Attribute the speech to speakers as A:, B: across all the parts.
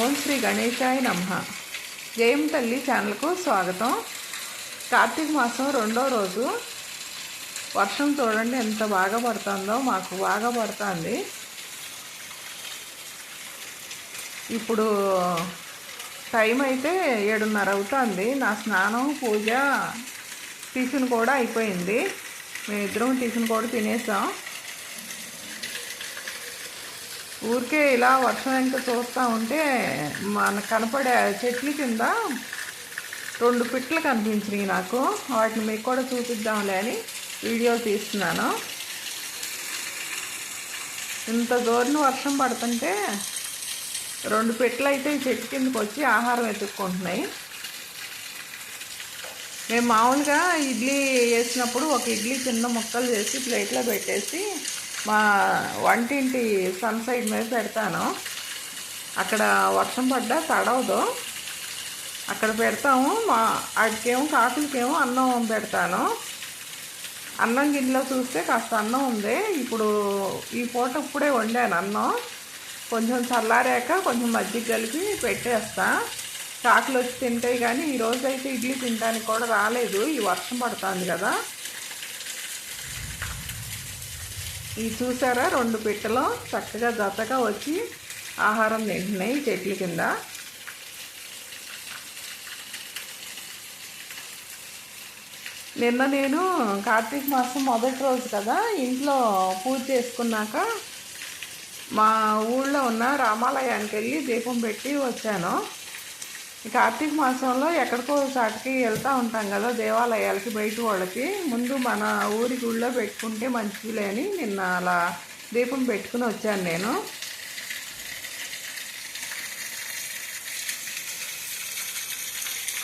A: ఓం శ్రీ గణేశాయ నమ. జయం తల్లి ఛానల్కు స్వాగతం. కార్తీక మాసం రెండో రోజు. వర్షం చూడండి ఎంత బాగా పడుతుందో మాకు బాగా పడుతుంది. ఇప్పుడు టైం అయితే ఏడున్నర అవుతుంది. నా స్నానం పూజ టిఫిన్ కూడా అయిపోయింది. మేమిద్దరం టిఫిన్ కూడా తినేసాం. ఊరికే ఇలా వర్షం ఎంత చూస్తూ ఉంటే మనకు కనపడే చెట్ల కింద రెండు పిట్టలు కనిపించినాయి నాకు. వాటిని మీకు కూడా చూపిద్దాంలే అని వీడియో తీస్తున్నాను. ఇంత దూరం వర్షం పడుతుంటే రెండు పిట్టలు అయితే చెట్టు కిందకి వచ్చి ఆహారం వెతుక్కుంటున్నాయి. మేము మామూలుగా ఇడ్లీ వేసినప్పుడు ఒక ఇడ్లీ చిన్న ముక్కలు చేసి ప్లేట్లో పెట్టేసి మా వంటింటి సన్ సైడ్ మీద పెడతాను. అక్కడ వర్షం పడ్డా తడవదు. అక్కడ పెడతాము మా వాటికేమో కాకులకేమో అన్నం పెడతాను. అన్నం గిన్నెలో చూస్తే కాస్త అన్నం ఉంది. ఇప్పుడు ఈ పూట ఇప్పుడే వండాను అన్నం. కొంచెం చల్లారాక కొంచెం మజ్జిగ కలిపి పెట్టేస్తా. కాకులు వచ్చి తింటాయి కానీ ఈరోజు అయితే ఇడ్లీ తినడానికి కూడా రాలేదు. ఈ వర్షం పడుతుంది కదా. ఇది చూసారా? రెండు పిట్టలు చక్కగా జతగా వచ్చి ఆహారం తింటున్నాయి చెట్ల కింద. నిన్న నేను కార్తీక మాసం మొదటి రోజు కదా ఇంట్లో పూజ చేసుకున్నాక మా ఊళ్ళో ఉన్న రామాలయానికి వెళ్ళి దీపం పెట్టి వచ్చాను. కార్తీక మాసంలో ఎక్కడికో చాటికి వెళ్తూ ఉంటాం కదా దేవాలయాలకి బయట వాళ్ళకి. ముందు మన ఊరి గుళ్ళో పెట్టుకుంటే మంచిదిలే అని నిన్న అలా దీపం పెట్టుకుని వచ్చాను నేను.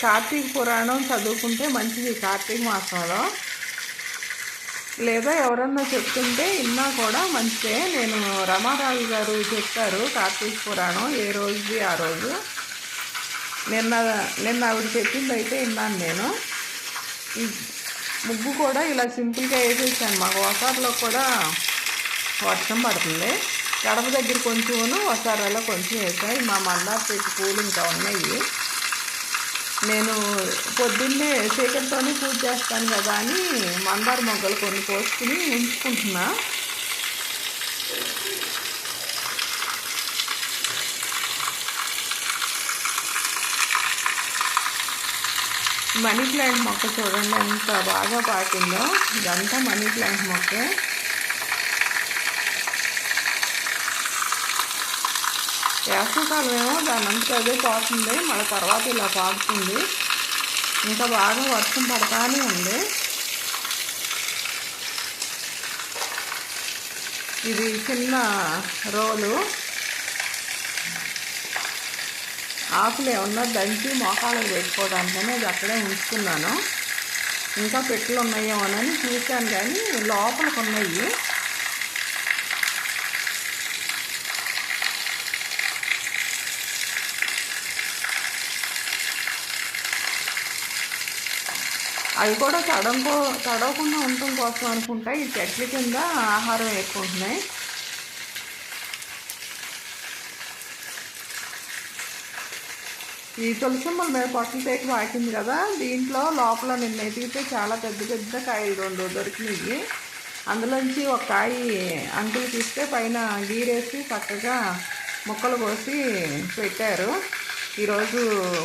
A: కార్తీక పురాణం చదువుకుంటే మంచిది కార్తీక మాసంలో. లేదా ఎవరన్నా చెప్తుంటే ఇన్నా కూడా మంచిదే. నేను రమారావు గారు చెప్పారు కార్తీక పురాణం ఏ రోజుది ఆ రోజు. నిన్న నిన్న ఆవిడ చెప్పింది అయితే విన్నాను నేను. ఈ ముగ్గు కూడా ఇలా సింపుల్గా వేసేసాను. మాకు ఒకసారిలో కూడా వర్షం పడుతుంది. గడప దగ్గర కొంచెం వసారాలో కొంచెం వేసాయి మా మందార చెట్టు పూలు ఇంకా ఉన్నాయి. నేను పొద్దున్నే చీకటితోనే పూజ చేస్తాను కదా అని మందార మొగ్గలు కొన్ని కోసుకుని ఉంచుకుంటున్నా. మనీ ప్లాంట్ మొక్క చూడండి ఎంత బాగా పాకిందో. ఇదంతా మనీ ప్లాంట్ మొక్కే. వేసవకాలం ఏమో దాని అంతా అదే పోతుంది మళ్ళీ తర్వాత ఇలా పాకుతుంది. ఇంకా బాగా వర్షం పడతానే ఉంది. ఇది చిన్న రోలు. ఆకులు ఏమన్నా దంచి మోకాళ్ళకు పెట్టుకోవడానికని అది అక్కడే ఉంచుకున్నాను. ఇంకా పెట్టులు ఉన్నాయేమోనని చూశాను కానీ లోపలికి ఉన్నాయి. అవి కూడా తడంకో తడవకుండా ఉండటం కోసం అనుకుంటా ఈ చెట్ల కింద ఆహారం వేసుకుంటున్నాయి ఈ తులసమ్మల మీద పొట్టలు తేకి వాకింది కదా దీంట్లో లోపల నిన్న ఎతికితే చాలా పెద్ద పెద్ద కాయలు రెండు దొరికినాయి. అందులోంచి ఒక కాయ అంకులు తీస్తే పైన గీరేసి చక్కగా ముక్కలు కోసి పెట్టారు. ఈరోజు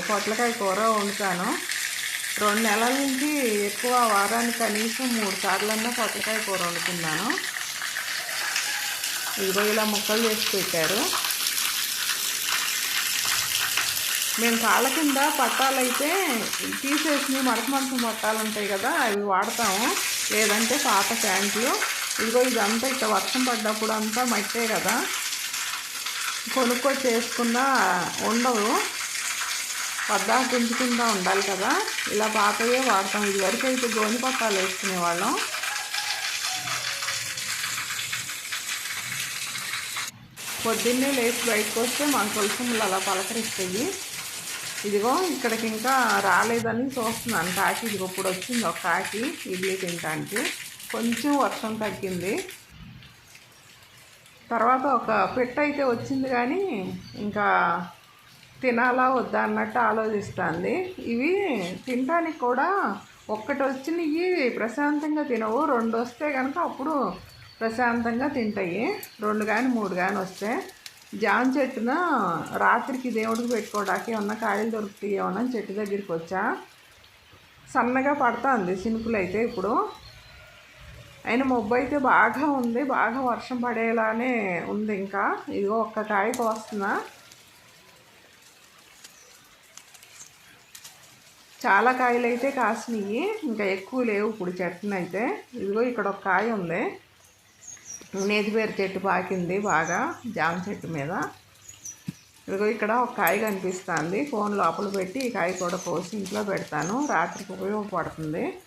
A: పొట్లకాయ కూర వండుతాను. రెండు నెలల నుంచి ఎక్కువ వారానికి కనీసం మూడు సార్లన్నా పొట్లకాయ కూర వండుతున్నాను. ఇదిగో ఇలా ముక్కలు చేసి పెట్టారు. మేము కాళ్ళ కింద పట్టాలైతే తీసేసి మడత మడత పట్టాలు ఉంటాయి కదా అవి వాడతాము. లేదంటే పాత ప్యాంట్లు ఇదిగో ఇదంతా ఇట్లా వర్షం పడ్డప్పుడు అంతా మట్టే కదా. కొనుక్కొచ్చి చేసుకున్నా ఉండవు. పద్దా పెంచుకుంటూ ఉండాలి కదా. ఇలా పాతవే వాడతాం. ఇదివరకు అయితే గోని పట్టాలు వేసుకునేవాళ్ళం. పొద్దున్నే లేచి బయటకు వస్తే మన తులసములు అలా పలకరిస్తాయి. ఇదిగో ఇక్కడికి ఇంకా రాలేదని చూస్తున్నాను. కాకి ఇదిగో ఇప్పుడు వచ్చింది ఒక కాకి ఇడ్లీ తినడానికి కొంచెం వర్షం తగ్గింది. తర్వాత ఒక పెట్ట అయితే వచ్చింది కానీ ఇంకా తినాలా వద్దా అన్నట్టు ఆలోచిస్తుంది. ఇవి తినడానికి కూడా ఒక్కటి వచ్చినవి ప్రశాంతంగా తినవు రెండు వస్తే కనుక అప్పుడు ప్రశాంతంగా తింటాయి. రెండు కానీ మూడు కానీ వస్తే. జామ చెట్టున రాత్రికి దేవుడికి పెట్టుకోవడానికి ఏమన్నా కాయలు దొరుకుతాయి ఏమన్నా చెట్టు దగ్గరికి వచ్చా. సన్నగా పడుతుంది చినుకులు అయితే ఇప్పుడు. అయినా మొబ్బు అయితే బాగా ఉంది బాగా వర్షం పడేలానే ఉంది ఇంకా. ఇదిగో ఒక్క కాయ కోస్తున్నా. చాలా కాయలు అయితే కాసినాయి ఇంకా ఎక్కువ లేవు ఇప్పుడు చెట్టునైతే. ఇదిగో ఇక్కడ ఒక కాయ ఉంది. నేతిపేరు చెట్టు పాకింది బాగా జామ చెట్టు మీద. ఇదిగో ఇక్కడ ఒక కాయ కనిపిస్తుంది. ఫోన్ లోపల పెట్టి ఈ కాయ కూడా కోసి ఇంట్లో పెడతాను. రాత్రికి ఉపయోగపడుతుంది.